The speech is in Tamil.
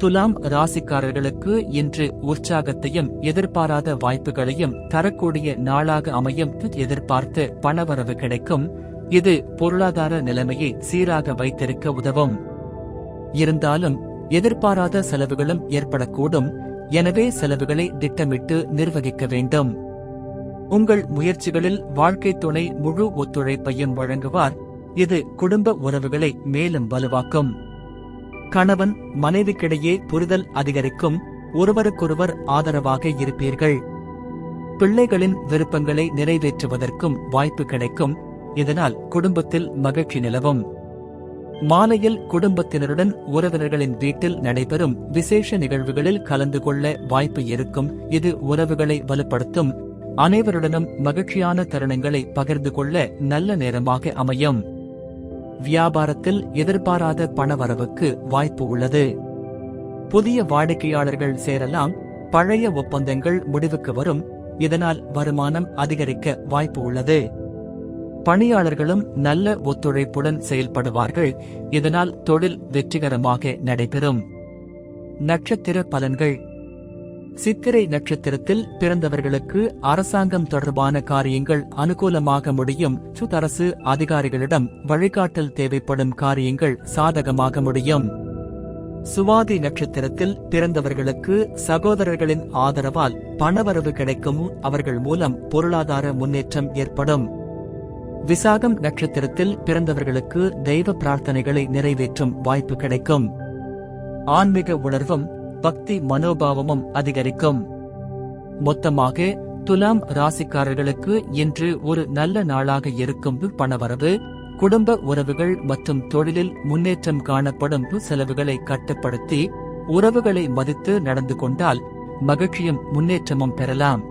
துலாம் ராசிக்காரர்களுக்கு இன்று உற்சாகத்தையும் எதிர்பாராத வாய்ப்புகளையும் தரக்கூடிய நாளாக அமையும் எதிர்பார்த்து பணவரவு கிடைக்கும். இது பொருளாதார நிலைமையை சீராக வைத்திருக்க உதவும். இருந்தாலும் எதிர்பாராத செலவுகளும் ஏற்படக்கூடும். எனவே செலவுகளை திட்டமிட்டு நிர்வகிக்க வேண்டும். உங்கள் முயற்சிகளில் வாழ்க்கை துணை முழு ஒத்துழைப்பையும் வழங்குவார். இது குடும்ப உறவுகளை மேலும் வலுவாக்கும். கணவன் மனைவிக்கிடையே புரிதல் அதிகரிக்கும் ஒருவருக்கொருவர் ஆதரவாக இருப்பீர்கள். பிள்ளைகளின் விருப்பங்களை நிறைவேற்றுவதற்கும் வாய்ப்பு கிடைக்கும். இதனால் குடும்பத்தில் மகிழ்ச்சி நிலவும். மாலையில் குடும்பத்தினருடன் உறவினர்களின் வீட்டில் நடைபெறும் விசேஷ நிகழ்வுகளில் கலந்து கொள்ள வாய்ப்பு இருக்கும். இது உறவுகளை வலுப்படுத்தும். அனைவருடனும் மகிழ்ச்சியான தருணங்களை பகிர்ந்து கொள்ள நல்ல நேரமாக அமையும். வியாபாரத்தில் எதிர்பாராத பணவரவுக்கு வாய்ப்பு உள்ளது. புதிய வாடிக்கையாளர்கள் சேரலாம். பழைய ஒப்பந்தங்கள் முடிவுக்கு வரும். இதனால் வருமானம் அதிகரிக்க வாய்ப்பு உள்ளது. பணியாளர்களும் நல்ல ஒத்துழைப்புடன் செயல்படுவார்கள். இதனால் தொழில் வெற்றிகரமாக நடைபெறும். நட்சத்திர பலன்கள். சித்திரை நட்சத்திரத்தில் பிறந்தவர்களுக்கு அரசாங்கம் தொடர்பான காரியங்கள் அனுகூலமாக முடியும். சுதரசு அதிகாரிகளிடம் வழிகாட்டல் தேவைப்படும் காரியங்கள் சாதகமாக முடியும். சுவாதி நட்சத்திரத்தில் பிறந்தவர்களுக்கு சகோதரர்களின் ஆதரவால் பணவரவு கிடைக்கும். அவர்கள் மூலம் பொருளாதார முன்னேற்றம் ஏற்படும். விசாகம் நட்சத்திரத்தில் பிறந்தவர்களுக்கு தெய்வ பிரார்த்தனைகளை நிறைவேற்றும் வாய்ப்பு கிடைக்கும். ஆன்மீக உணர்வும் பக்தி மனோபாவமும் அதிகரிக்கும். மொத்தமாக துலாம் ராசிக்காரர்களுக்கு இன்று ஒரு நல்ல நாளாக இருக்கும் பணவரவு குடும்ப உறவுகள் மற்றும் தொழிலில் முன்னேற்றம் காணப்படும் செலவுகளை கட்டுப்படுத்தி உறவுகளை மதித்து நடந்து கொண்டால் மகிழ்ச்சியும் முன்னேற்றமும் பெறலாம்.